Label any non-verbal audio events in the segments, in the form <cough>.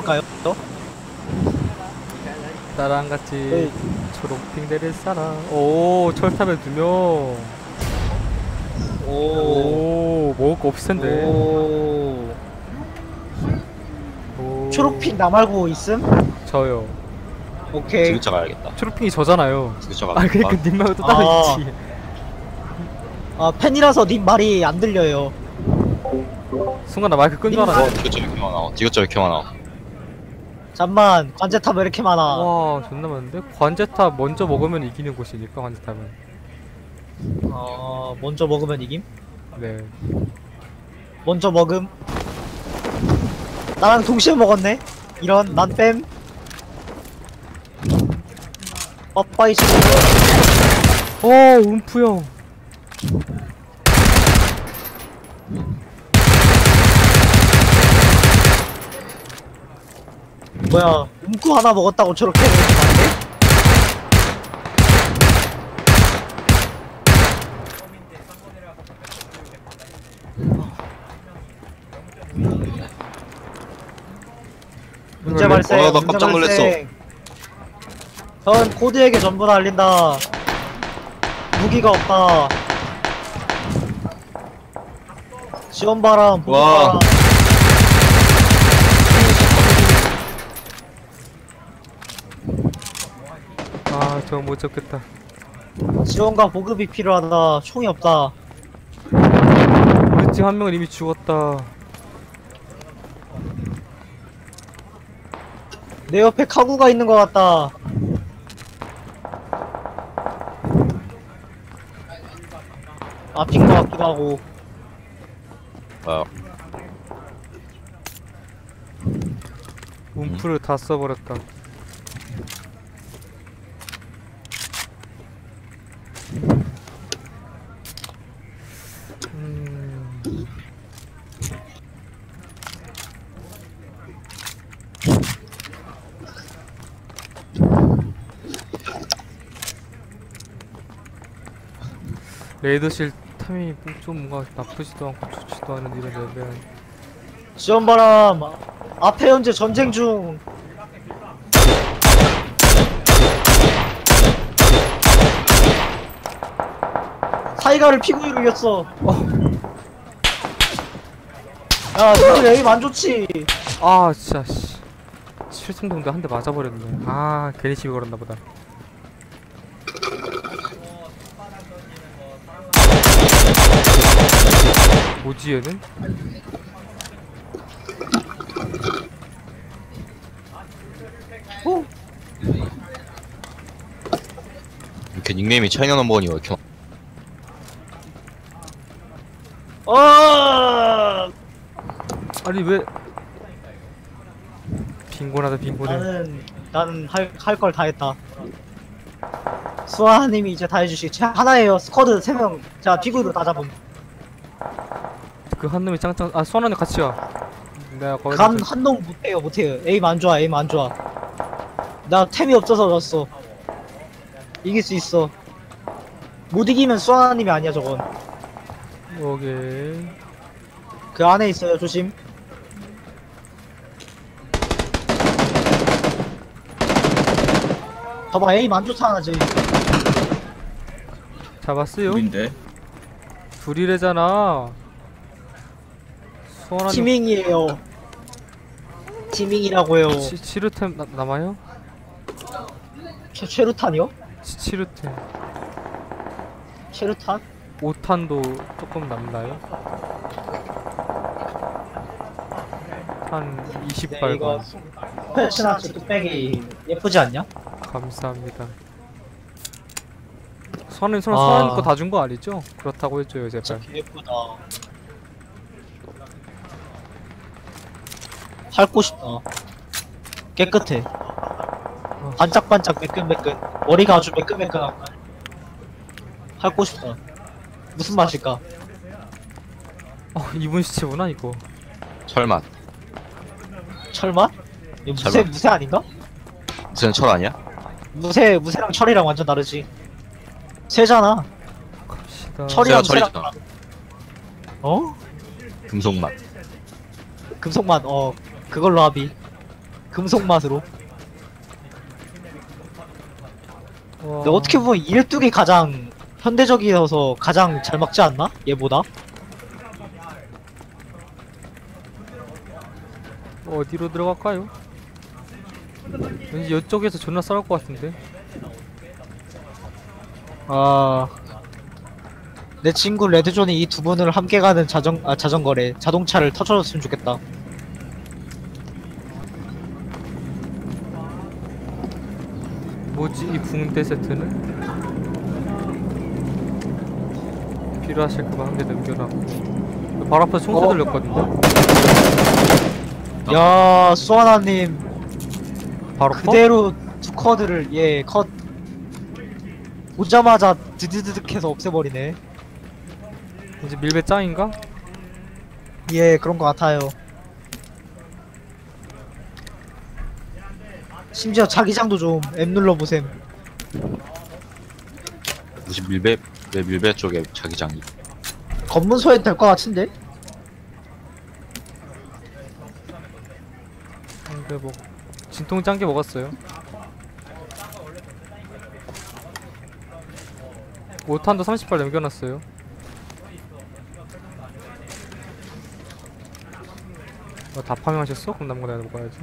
해볼까요? 나랑 같이 네. 초록핑 내릴 사람. 오 철탑에 두 명. 오. 오 먹을 거 없을 텐데. 오. 오. 초록핑 나 말고 있음? 저요. 오케이. 지그차 가야겠다. 초록핑이 저잖아요. 지그차 아 가야겠다. 그러니까 님 말고 또 따로 아. 있지. 아 팬이라서 님 말이 안 들려요. 순간 나 마이크 끈줄 어, 알았네. 지그차 왜 이렇게 많아? 지그차 왜 이렇게 많아? 잠만 관제탑 왜 이렇게 많아? 와 존나 많은데? 관제탑 먼저 먹으면 이기는 곳이니까 관제탑은. 어 먼저 먹으면 이김? 네. 먼저 먹음. 나랑 동시에 먹었네. 이런 난 뺨. 빠빠이. 오 움프 형. 뭐야? 움쿠 하나 먹었다고 저렇게? 문제 왜- 발생. 어, 나 문제 깜짝 놀랐어. 발생. 전 코드에게 전부 다 알린다. 무기가 없다. 지원바람, 와. 보급바람. 아저못 잡겠다. 지원과 보급이 필요하다. 총이 없다. 우리 팀 한 명은 이미 죽었다. 내 옆에 카구가 있는 것 같다. 앞인 것 같기도 하고. 어, 움프를 다 써버렸다. 레이더실 탐이 좀 뭔가 나쁘지도 않고 좋지도 않은 이런 레벨 지원바람, 앞에 현재 전쟁 중. 사이가를 피구이로 이겼어. 야, 너들 에임 안 좋지? 아 진짜 씨 실승동대 한대 맞아버렸네 아 괜히 시비 걸었나 보다 뭐지 얘는? 오, 이렇게 닉네임이 차이나 넘버원이 왜 이렇게 어, 아니 왜 빈곤하다 빈곤해 나는 나는 할할 걸 다 했다. 수아님이 이제 다 해주시. 제 하나예요. 스쿼드 세 명. 자 피구로 다 잡음. 그 한 놈이 짱짱 아 수원언니 같이 와 내가 거기 간 한동 못해요 못해요. 에임 안 좋아 에임 안 좋아. 나 템이 없어서 졌어. 이길 수 있어. 못 이기면 수아님이 아니야 저건. 오케이 그 안에 있어요 조심. 봐봐 에임 안 좋잖아 지금. 잡았어요 우린데 둘이래잖아 수원언니 티밍이에요. 티밍이라고요. 치, 치루템 나, 남아요? 최, 최루탄이요? 치, 치루템 최루탄? 5탄도 조금 남나요? 한 네, 20발만 이거 패치나치 뚝배기 예쁘지 않냐? 감사합니다 선은 선은 아. 선은 거다 준 거 아니죠? 그렇다고 해줘요 제발 개 예쁘다. 핥고 싶다. 깨끗해. 반짝반짝 매끈매끈. 머리가 아주 매끈매끈한 거. 핥고 싶다. 무슨 맛일까? 어 이분 시체구나 이거 철맛. 철맛? 이거 무쇠 철맛. 무쇠 아닌가? 무슨 철 아니야? 무쇠 무쇠랑 철이랑 완전 다르지. 쇠잖아. 갑시다 철이랑 쇠가 무쇠랑 철이잖아. 다르- 어? 금속맛. 금속만 어 그걸로 합의. 금속 맛으로. 와. 근데 어떻게 보면 일뚝이 가장 현대적이어서 가장 잘 막지 않나? 얘보다? 어디로 들어갈까요? 왠지 이쪽에서 존나 싸울 것 같은데. 아. 내 친구 레드존이 이 두 분을 함께 가는 자전 아 자전거래 자동차를 터쳐줬으면 좋겠다. 뭐지 이 붕대 세트는? 필요하실까봐 한 개 남겨놨고 발 앞에 총소 어? 들렸거든요? 야 수아나님 바로 컷? 그대로 두 커드를 예 컷. 오자마자 드드드득 해서 없애버리네. 이제 밀배 짱인가? 예 그런 것 같아요. 심지어 자기장도 좀 M 눌러보셈. 무슨 밀배 왜 밀배 쪽에 자기장이 검문소에 될것 같은데? 근데 뭐 진통 짠 게 먹었어요 5탄도 30발 남겨놨어요 어, 다 파밍하셨어? 그럼 남은 거 내가 먹어야지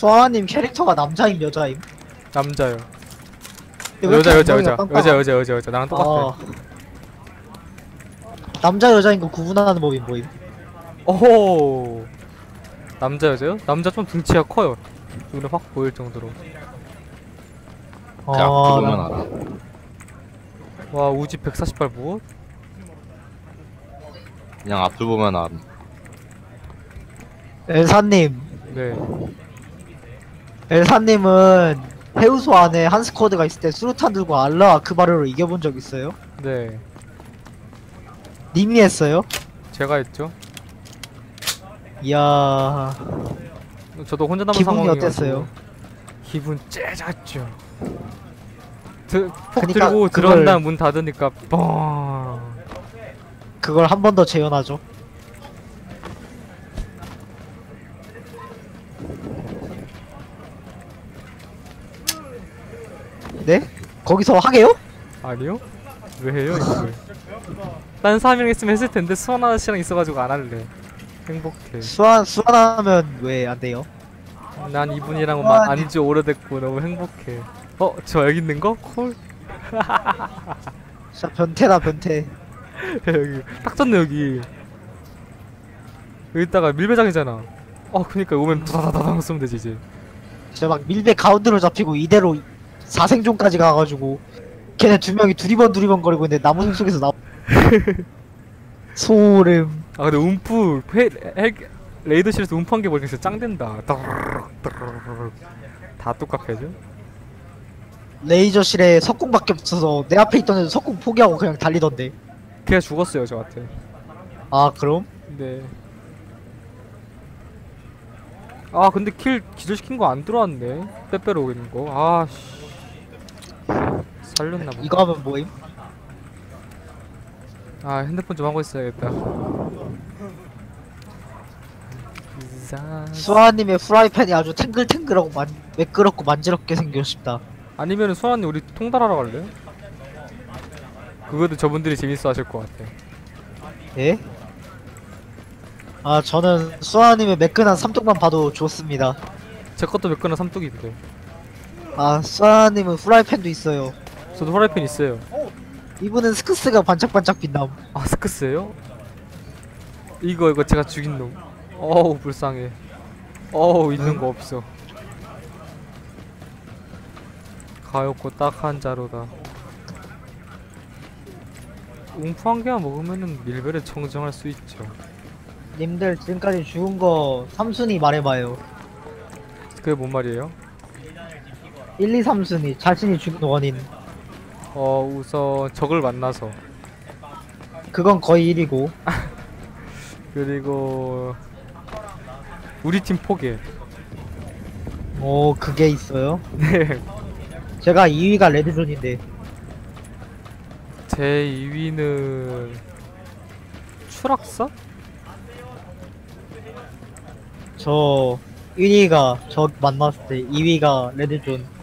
수아님 캐릭터가 남자임 여자임? 남자요 여자 여자 여자 여자 여자 여자 여자 나랑 똑같아 아. 남자 여자인 거 구분하는 법이 뭐임? 오호 남자 여자요? 남자 좀 등치가 커요 눈에 확 보일 정도로 그 보면 나- 알아 와 우지 140발 무엇? 그냥 앞을 보면 알아 엘사님, 네 엘사님은 해우소 안에 한 스쿼드가 있을 때 수류탄 들고 알라 아크바르로 이겨본 적 있어요? 네. 님이 했어요? 제가 했죠 이야, 저도 혼자 남은 기분이 상황이어서 어땠어요? 기분 째졌죠 드, 폭 그니까 들고 그걸- 들어간다 문 닫으니까 뻥 그걸 한 번 더 재현하죠. 네? 거기서 하게요? 아니요? 왜 해요 이걸 딴 사명 했으면 했을 텐데 수원 아저씨랑 있어가지고 안 할래 행복해 수완, 수완하면 왜 안 돼요? 난 이분이랑 아, 만 안지 오래됐고 너무 행복해 어? 저 여기 있는 거? 콜? 진짜 변태다, 변태. 여기 딱 졌네 여기 여기다가 밀배장이잖아 어 그니까 오면 다다다당 쏘면 되지 이제 진짜 막 밀배 가운데로 잡히고 이대로 사생존까지 가가지고 걔네 두 명이 두리번 두리번 거리고 있는데 나무 속에서 나 <laughs> 소름. 아 근데 움프 회, 헬, 레이더실에서 움프 한개 보니까 진짜 짱된다. 다 똑같아죠? 레이저실에 석궁밖에 없어서 내 앞에 있던 애도 석궁 포기하고 그냥 달리던데. 걔가 죽었어요 저한테. 아 그럼? 네. 아 근데 킬 기절시킨 거 안 들어왔네. 빼빼로 오는 거. 아씨 살렸나 보다 이거 하면 뭐임? 아 핸드폰 좀 하고 있어야겠다 자- 수아님의 프라이팬이 아주 탱글탱글하고 만, 매끄럽고 만지럽게 생겨 싶다 아니면은 소환이 우리 통달하러 갈래? 그것도 저분들이 재밌어 하실 것 같아 예? 아 저는 수아님의 매끈한 삼뚝만 봐도 좋습니다 제 것도 몇 건은 삼뚝인데 아 수아님은 프라이팬도 있어요. 저도 후라이팬 있어요. 이분은 스크스가 반짝반짝 빛남. 아 스크스예요? 이거 이거 제가 죽인 놈. 어우 불쌍해. 어우 있는 거 없어. 가엾고 딱 한 자루다. 웅프 한 개만 먹으면은 밀배를 청정할 수 있죠. 님들 지금까지 죽은 거 3순위 말해봐요. 그게 뭔 말이에요? 1, 2, 3순위 자신이 죽은 원인. 어 우선 적을 만나서. 그건 거의 1이고. <laughs> 그리고 우리 팀 포개 오 그게 있어요? <laughs> 네. 제가 2위가 레드존인데. 제 2위는 추락사? 저 1위가 저 만났을 때 2위가 레드존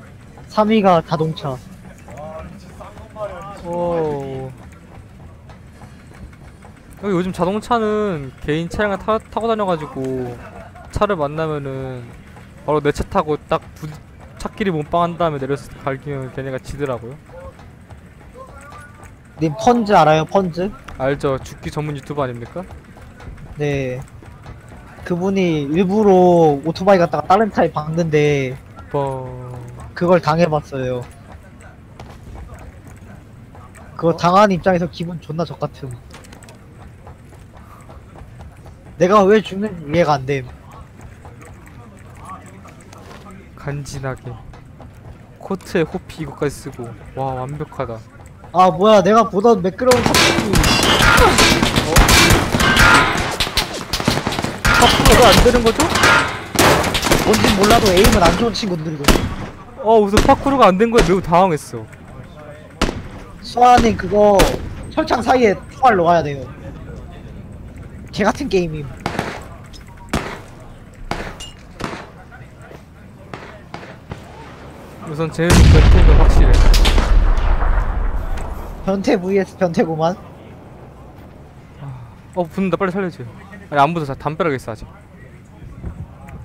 3위가 자동차 오. 여기 요즘 자동차는 개인 차량을 타, 타고 다녀가지고 차를 만나면은 바로 내 차 타고 딱 부, 차끼리 몸빵한 다음에 내려서 갈기면 걔네가 지더라고요. 님 펀즈 알아요 펀즈? 알죠? 죽기 전문 유튜버 아닙니까? 네 그분이 일부러 오토바이 갔다가 다른 차에 박는데 뭐 그걸 당해봤어요. 그거 당한 입장에서 기분 존나 적같음. 내가 왜 죽는지 이해가 안 됨 간지나게. 코트에 호피 이거까지 쓰고. 와 완벽하다. 아 뭐야. 내가 보던 매끄러운 탑승이. 파쿠르가 안 되는 거죠? 뭔진 몰라도 에임은 안 좋은 친구들이거든 어 우선 파쿠르가 안 된 거에 매우 당황했어. 수아님 그거 철창 사이에 총알 놓아야 돼요 개같은 게임임 우선 쟤는 변태가 확실해. 변태 vs 변태구만 어 붙는다 빨리 살려줘. 아니 안 붙어 담벼락에 있어 아직.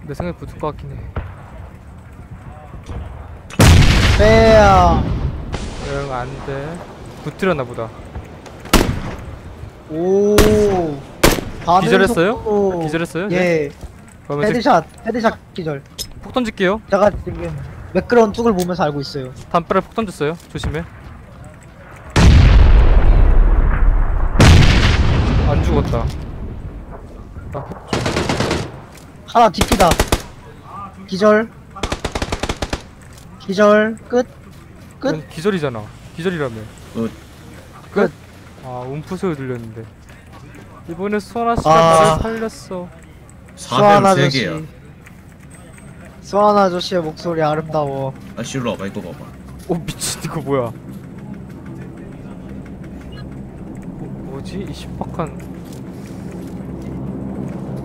내 생각에 붙을 것 같긴 해. 빼야 응 안돼. 붙들었나 보다. 오 기절했어요? 속도. 기절했어요? 예 그러면 이제 헤드샷 헤드샷 기절 폭 던질게요. 제가 지금 매끄러운 뚝을 보면서 알고 있어요 담벼락 폭 던졌어요. 조심해. 안 죽었다. 아, 하나 딥히다 기절 기절 끝 끝? 기절이잖아. 기절이라며. 끝. 끝. 아 움프 소리 들렸는데. 이번에 수아나 씨가 아. 나를 살렸어. 수완 4배로 3개야 아저씨 수완 아저씨의 목소리 아름다워 아 실로 와봐 이거 봐봐 오 미친 이거 뭐야? 뭐, 뭐지? 이 신박한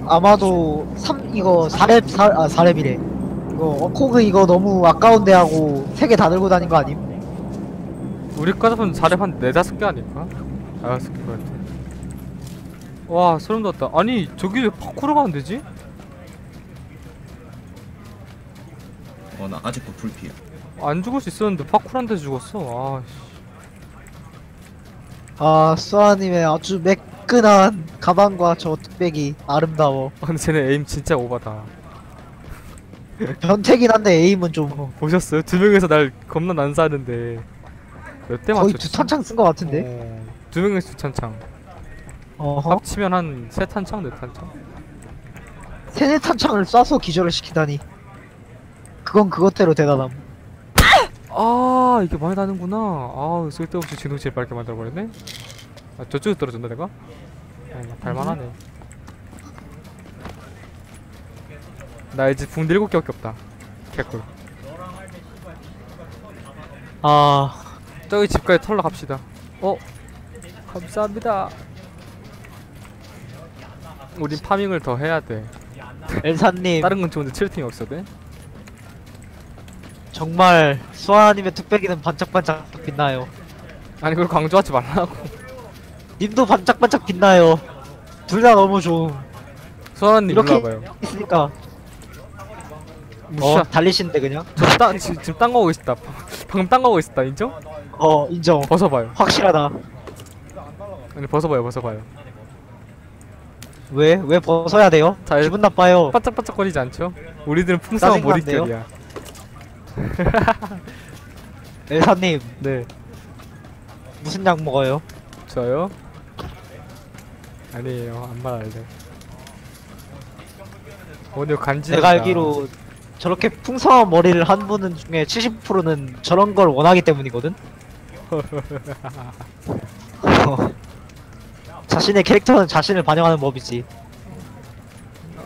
아마도 3 이거 4렙 4, 아 4렙이래 이거 어코그 이거 너무 아까운데 하고 3개 다 들고 다닌 거 아님? 우리 과자분 자립 한 네다섯 개 아닐까? 다섯 개 같아. 와 소름 돋았다. 아니 저기 왜 파쿠르가 안 되지? 어 나 아직도 불피야 안 죽을 수 있었는데 파쿠르한테 죽었어. 아 씨. 아 수아님의 아주 매끈한 가방과 저 뚝배기 아름다워 아, 근데 쟤네 에임 진짜 오바다. 변태긴 한데 에임은 좀 어, 보셨어요? 두 명이서 날 겁나 난사하는데 몇 대 거의 맞췄지? 두 탄창 쓴 거 같은데 어, 두 명이서 두 탄창. 어허 합치면 한 세 탄창, 네 탄창. 세네 탄창을 쏴서 기절을 시키다니 그건 그것대로 대단함 아 이게 많이 나는구나. 아 쓸데없이 진동치를 밝게 만들어버렸네. 아 저쪽에 떨어졌나 내가? 아, 달만하네. 나 이제 붕대 일곱 개밖에 없다. 개꿀. 아 저기 집까지 털러 갑시다. 어 감사합니다. 우린 파밍을 더 해야 돼. 엘사님 다른 건 좋은데 칠팅이 없어도 돼? 정말 수아님의 뚝배기는 반짝반짝 빛나요 아니 그걸 강조하지 말라고. 님도 반짝반짝 빛나요 둘 다 너무 좋음 소아님 이렇게. 있으니까 무시하. 어 달리시는데 그냥 저딴 지금 딴 거고 있었다. 방금 딴 거고 있었다. 인정? 어 인정 벗어봐요. 확실하다 아니 벗어봐요. 벗어봐요. 왜? 왜 벗어야 돼요? 잘- 기분 나빠요 반짝반짝거리지 않죠? 우리들은 풍성한? 머릿결이야. <laughs> 엘사님 네, 무슨 약 먹어요? 저요? 아니에요, 안 말할래. 오늘 간지. 내가 알기로 저렇게 풍성한 머리를 한 분은 중에 70%는 저런 걸 원하기 때문이거든? 어. <laughs> 자신의 캐릭터는 자신을 반영하는 법이지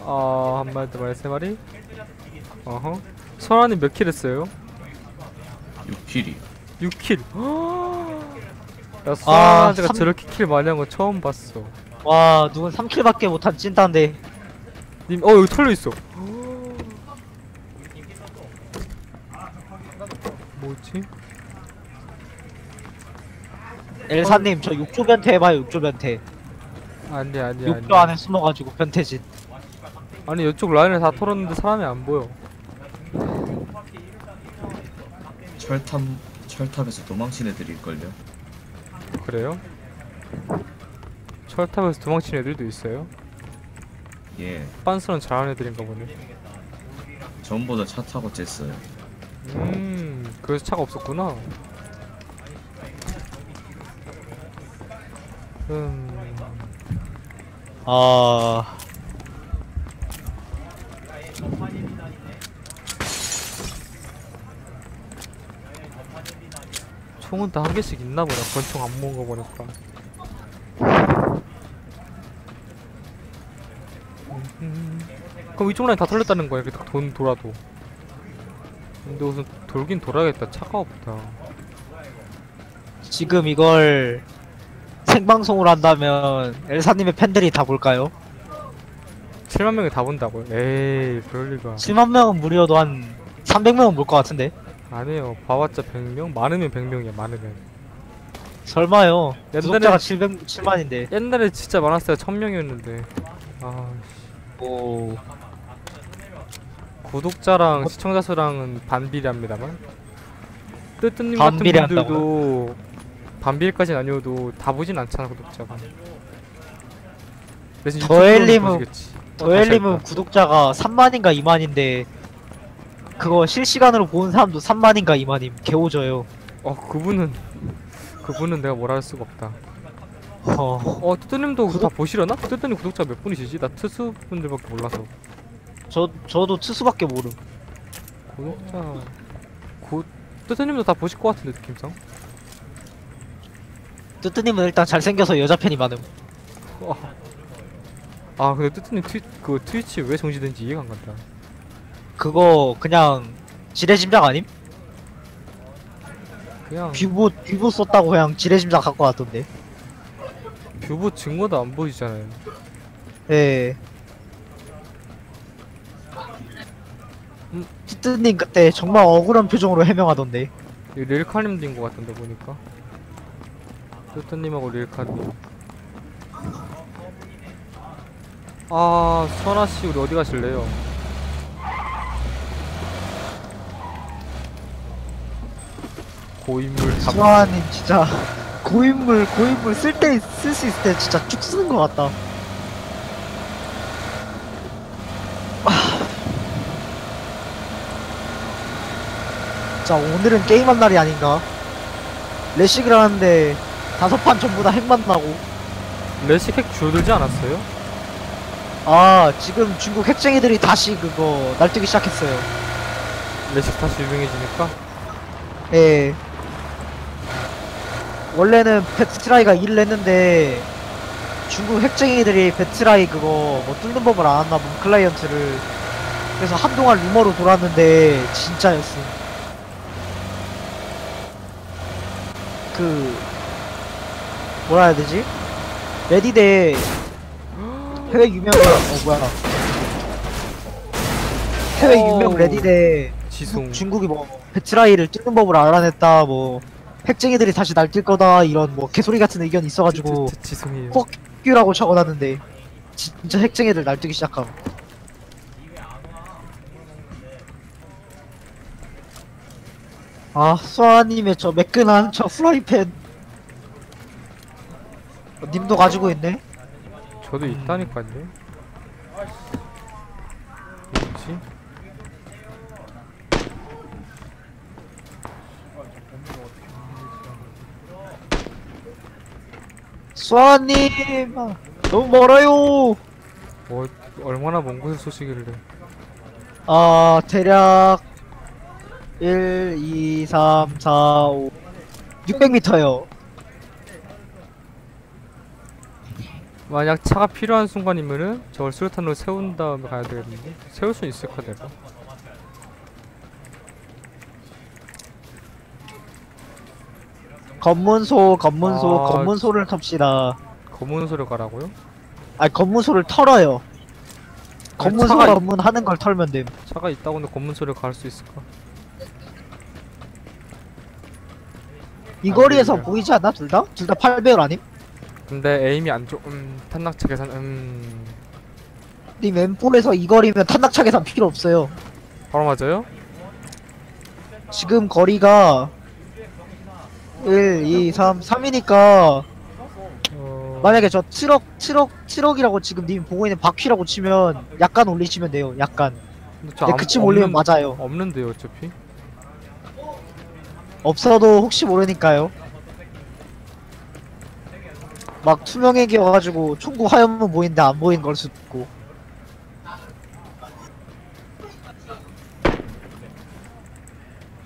어, 한 마리, 두 마리, 세 마리. 어허. 소라님 몇킬 했어요? 6킬이 6킬. <gasps> 야, 소라한테가 삼- 저렇게 킬 많이 한 거 처음 봤어. 와 누군 3킬밖에 못한 찐따인데 님, 어 여기 털려 있어. 뭐지? 엘사님 저 육조 변태 해봐요 육조 변태 아니 아니 아니. 육조 안에 숨어가지고 변태짓 아니 이쪽 라인을 다 털었는데 사람이 안 보여. 철탑 철탑에서 도망친 애들일걸요. 그래요? 철탑에서 도망친 애들도 있어요? 예. 빤스는 잘하는 애들인가 보네. 전보다 차 타고 쟀어요. 음, 그래서 차가 없었구나. 음, 아 총은 다 한 개씩 있나 보다. 권총 안 모은 거 보니까. 음, 그럼 이쪽 라인 다 털렸다는 거야. 이렇게 돈 돌아도. 근데 우선 돌긴 돌아야겠다. 차가 없다. 지금 이걸 생방송으로 한다면 엘사님의 팬들이 다 볼까요? 7만 명이 다 본다고요? 에이, 그럴 리가. 7만 명은 무료도 한 300명은 볼 것 같은데 아니에요. 봐봤자 100명? 많으면 100명이야, 많으면. 설마요 옛날에- 구독자가 700, 7만인데 옛날에 진짜 많았어요. 1000명이었는데. 아, 오 구독자랑 시청자 수랑은 반비례합니다만. 뜨뜨님 같은? 분들도 반비례까지는 아니어도 다 보진 않잖아, 구독자가. 더엘님은- 유튜브로는 보시겠지. 어, 다시 더엘님은 할까? 구독자가 3만인가 2만인데 그거 실시간으로 보는 사람도 3만인가 2만임 개오져요 어, 그분은 그분은 내가 뭐라 할 수가 없다. 어, 어, 뜨뜨님도 구독- 다 보시려나? 뜨뜨님 구독자 몇 분이시지? 나 트수 분들밖에 몰라서. 저, 저도 투수밖에 모름 구독자 구 뜨뜨님도 다 보실 것 같은데 느낌상. 뜨뜨님은 일단 잘생겨서 여자 팬이 많음 아 근데 뜨뜨님 트, 그 트위치 왜 정지된지 이해가 안 간다. 그거 그냥 지레짐작 아님? 그냥 뷰보 뷰보 썼다고 그냥 지레짐작 갖고 왔던데 뷰보 증거도 안 보이잖아요. 예 음. 뜨뜨님 그때 정말 억울한 표정으로 해명하던데 이 릴카님도 인 것 같던데 보니까. 뜨뜨님하고 릴카님. 아 수아나 씨 우리 어디 가실래요? 고인물 탐. 수아님 진짜 고인물 고인물 쓸 때 쓸 수 있을 때 진짜 쭉 쓰는 것 같다 아. 자 오늘은 게임한 날이 아닌가 레식을 하는데 다섯 판 전부 다 핵만 나고 레식 핵 줄어들지 않았어요? 아 지금 중국 핵쟁이들이 다시 그거 날뛰기 시작했어요 레식 다시 유명해지니까? 예 원래는 배트라이가 일을 했는데 중국 핵쟁이들이 배트라이 그거 뭐 뚫는 법을 안 왔나 본 클라이언트를 그래서 한동안 루머로 돌았는데 진짜였음 그 뭐라 해야 되지 레디데 해외 유명 어 뭐야 해외 유명 어우. 레디데 지송. 중국이 뭐 배트라이를 뚫는 법을 알아냈다 뭐 핵쟁이들이 다시 날뛸 거다 이런 뭐 개소리 같은 의견이 있어가지고 지- 지- 지송이에요. 퍽 큐라고 적어놨는데 진짜 핵쟁이들 날뛰기 시작함 아 수아님의 저 매끈한 저 프라이팬 어, 님도 가지고 있네 저도 있다니까요. 뭐지? 수아님 아, 너무 멀어요 뭐 얼마나 먼 곳에 쏘시길래? 아 대략 1, 2, 3, 4, 5 600m요 만약 차가 필요한 순간이면은 저걸 수류탄으로 세운 다음에 가야 되겠는데 세울 수 있을까 내가? 검문소 검문소 아, 검문소를 텁시다 검은 소리 가라고요? 아 검문소를 털어요 검문소 검문하는 걸 털면 됨 차가 있다고 근데 검은 소리 갈수 있을까? 이안 거리에서 보이네요. 보이지 않나 둘 다? 둘 다 8배율 아님? 근데 에임이 안 좋. 음 탄낙차 계산. 음 님 M4에서 이 거리면 탄낙차 계산 필요 없어요. 바로 맞아요? 지금 거리가 1, 2, 3, 3이니까 어... 만약에 저 7억, 7억, 7억이라고 지금 님 보고 있는 바퀴라고 치면 약간 올리시면 돼요. 약간. 근데 저 근데 아무- 그쯤 올리면 없는- 맞아요. 없는데요 어차피. 없어도 혹시 모르니까요. 막 투명액이어가지고 총구 하얀문 보이는데 안 보이는 걸 수도 있고.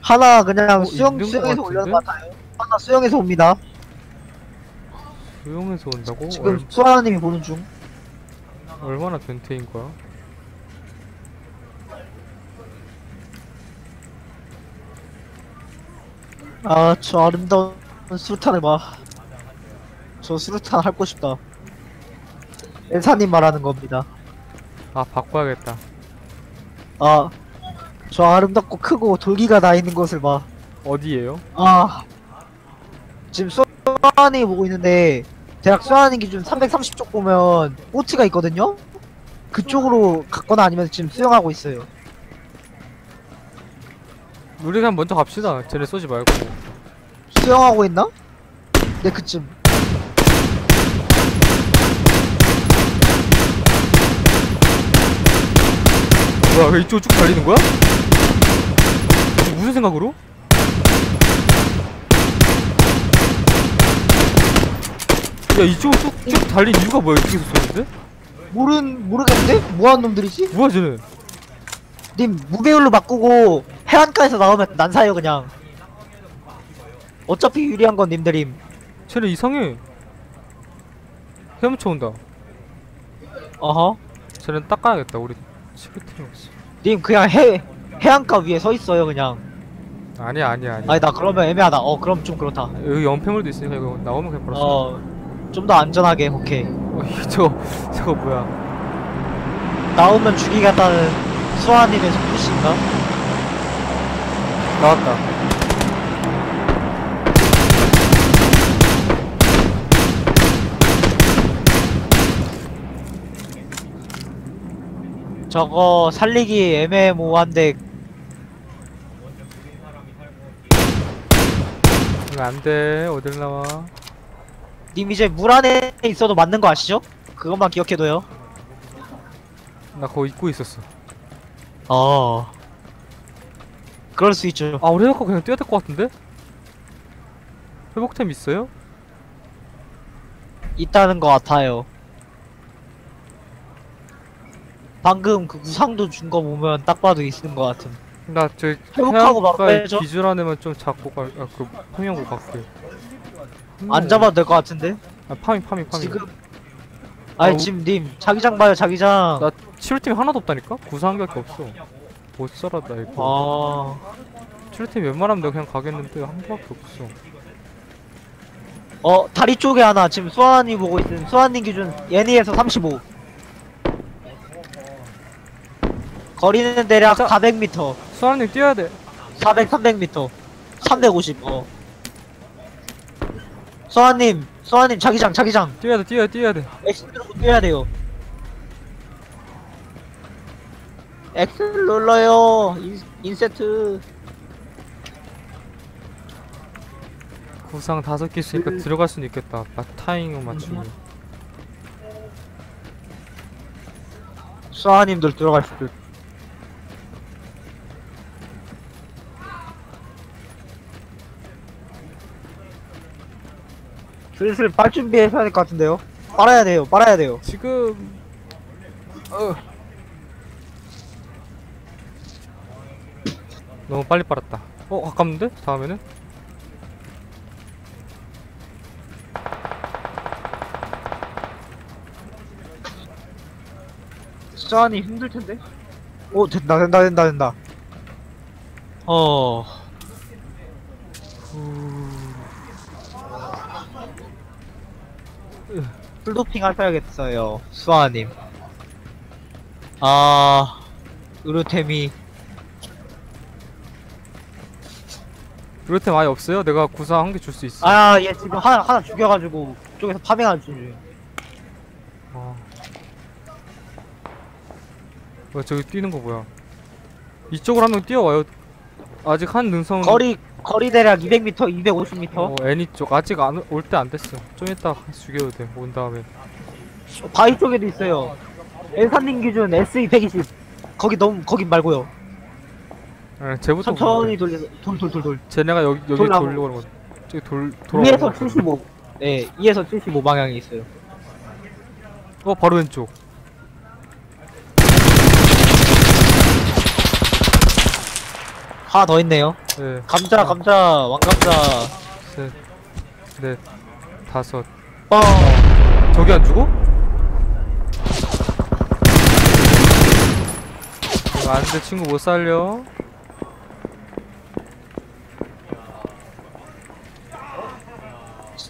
하나 그냥 어, 수영, 있는 것 수영에서? 올려는 것 같아요. 하나 수영에서 옵니다. 수영에서 온다고? 지금 수아님이 보는 중. 얼, 얼마나 변태인 거야? 아, 저 아름다운 수류탄을 봐. 저 수류탄 핥고 싶다. 엘사님 말하는 겁니다. 아 바꿔야겠다. 아, 저 아름답고 크고 돌기가 나 있는 곳을 봐. 어디에요? 아, 지금 수아님 보고 있는데, 대략 수아님 기준 330쪽 보면 보트가 있거든요? 그쪽으로 갔거나 아니면 지금 수영하고 있어요. 우리 그냥 먼저 갑시다. 쟤네 쏘지 말고. 수영하고 있나? 네, 그쯤. 뭐야 왜 이쪽으로 쭉 달리는 거야? 무슨 생각으로? 야 이쪽으로 쭉, 쭉 달린 이유가 뭐야 이쪽에서 쏘는데? 모른, 모르겠는데? 뭐하는 놈들이지? 뭐야 쟤는 님 무배율로 바꾸고 해안가에서 나오면 난 사요 그냥 어차피 유리한 건 님들임 쟤네 이상해. 헤엄쳐 온다. 어허. 쟤는 닦아야겠다 우리 치프팀 없어 님 그냥 해 해안가 위에 서 있어요 그냥. 아니야 아니야 아니야. 아니 나 그러면 애매하다. 어 그럼 좀 그렇다. 여기 연패물도 있으니까 이거 나오면 그냥 바로 어. 어좀 더 안전하게 오케이. 어 이거 저거 저거 뭐야? 나오면 죽이겠다는 수아님의 속푸시인가? 나왔다. 저거 살리기 애매모호한데 이거 안돼. 어딜 나와? 님 이제 물 안에 있어도 맞는 거 아시죠? 그것만 기억해둬요. 나 그거 입고 있었어. 어 그럴 수 있죠 아 우리 해놓고 그냥 뛰어야 될 것 같은데? 회복템 있어요? 있다는 것 같아요. 방금 그 우상도 준 거 보면 딱 봐도 있는 것 같은. 나저 회복하고 해안가에 빼죠? 기준 안에만 좀 잡고 갈 아 그 파밍하고 갈게 안 잡아도 될 것 같은데? 아 파밍 파밍 파밍 지금. 아니 아, 지금 님 자기장 봐요 자기장. 나 치료팀이 하나도 없다니까? 구상 한 개밖에 없어 못 살았다 이거 아. 치료팀 웬만하면 내가 그냥 가겠는데 한 개밖에 없어 어 다리 쪽에 하나 지금 수아님 보고 있음. 수아님 기준 예니에서 35. 거리는 대략 가자. 400m. 수아님 뛰어야 돼 400, 300m. 350. 어. 수아님, 수아님 자기장 자기장. 뛰어야 돼 뛰어야 돼 뛰어야 돼 X 누르고 뛰어야 돼요. X 눌러요. 인, 인세트. 구상 다섯 개 있으니까 그- 들어갈 수는 있겠다 나 타이밍 맞추면 수아님들 들어갈 듯. 슬슬 빨 준비해야 될 것 같은데요? 빨아야 돼요, 빨아야 돼요. 지금 어. 너무 빨리 빨았다 어 가깝는데? 다음에는? 수아님 힘들 텐데? 오, 된다, 된다, 된다, 된다. 어. 풀도핑 하셔야겠어요, 수아님. 아, 의료템이. 그렇템 아예 없어요? 내가 구상 한개 줄 수 있어 아, 얘 지금 하나, 하나 죽여가지고, 쪽에서 파밍하는 중. 아. 어, 저기 뛰는 거 뭐야? 이쪽으로 한 명 뛰어와요. 아직 한 능선. 거리, 거리 대략 200m, 250m. 어, 애니 쪽 아직 안 올 때 안 됐어. 좀 이따 죽여도 돼. 온 다음에. 바위 쪽에도 있어요. 엔산님 기준 SE 120. 거기 너무, 거기 말고요. 예, 쟤부터. 천천히 돌려서, 돌, 돌, 돌, 돌. 쟤네가 여기 여기. 돌려고 하는 거. 저기 돌 돌아. 2에서 75. 네, 2에서 75 방향이 있어요. 어, 바로 왼쪽. 하나 더 있네요. 예. 감자, 감자, 왕감자. 셋, 넷, 다섯. 뻥. 저기 안 죽어? 이거 안 돼 친구 못 살려.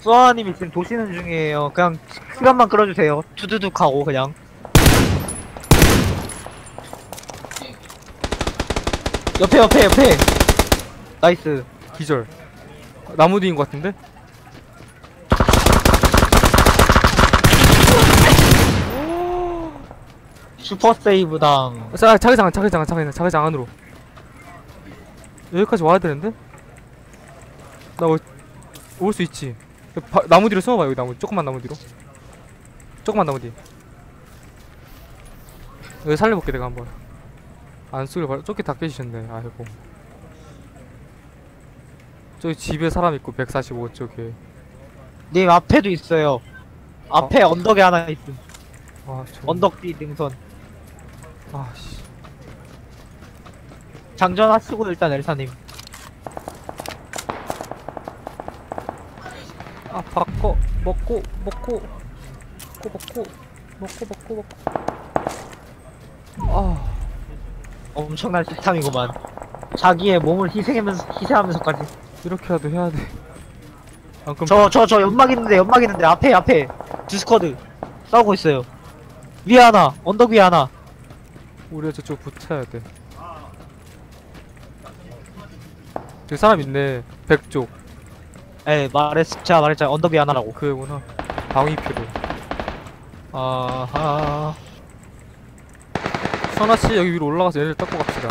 수아님이 지금 도시는 중이에요. 그냥 시간만 끌어주세요. 두두둑 하고 그냥. 옆에 옆에 옆에. 나이스. 기절. 나무 뒤인 것 같은데? 슈퍼 세이브당. 자, 자기장, 자기장, 자기장, 자기장 안으로. 여기까지 와야 되는데? 나 올 수 있지. 바, 나무 뒤로 숨어봐, 여기 나무. 조금만 나무 뒤로. 조금만 나무 뒤. 여기 살려볼게, 내가 한번. 안 쏘길 바라, 쫓기 다 깨지셨네, 아이고. 저기 집에 사람 있고, 145 쪽에. 님 앞에도 있어요. 앞에 언덕에 하나 있음. 아, 저. 언덕 뒤 능선. 아, 씨. 장전하시고 일단 엘사님. 아 바꿔 먹고 먹고 먹고 먹고 먹고 먹고 먹고 아 엄청난 식탐이구만. 자기의 몸을 희생하면서 희생하면서까지. 이렇게라도 해야 돼. 아 그럼 저저 저 연막 있는데 연막 있는데 앞에 앞에 디스커드 싸우고 있어요. 위에 하나 언덕 위에 하나. 우리가 저쪽 붙여야 돼. 저기 사람 있네. 백쪽 에 말했 제가 말했잖아 언덕 위에 하나라고. 그거구나. 방위 필요. 아하. 선아 씨 여기 위로 올라가서 얘네를 닦고 갑시다.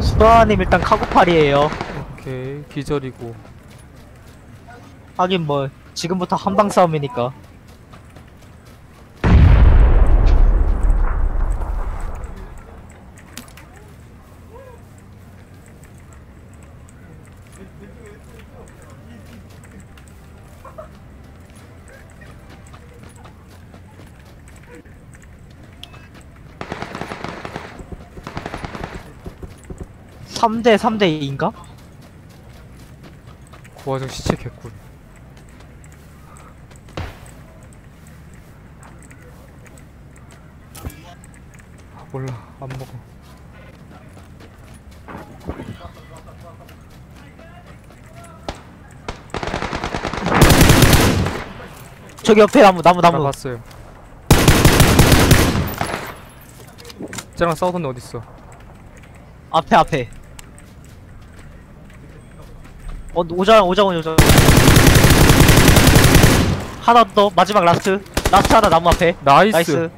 수아님 일단 카고팔이에요. 오케이 기절이고. 하긴 뭐 지금부터 한방 싸움이니까. 삼대삼대인가 그 와중 시체 개꿀. 아, 몰라 안 먹어. 저기 옆에 나무 나무 나 나무. 봤어요. 쟤랑 싸우던 애 어딨어? 앞에 앞에. 어 오장 오장 오장. 하나 더 마지막 라스트 라스트 하나 나무 앞에. 나이스. 나이스.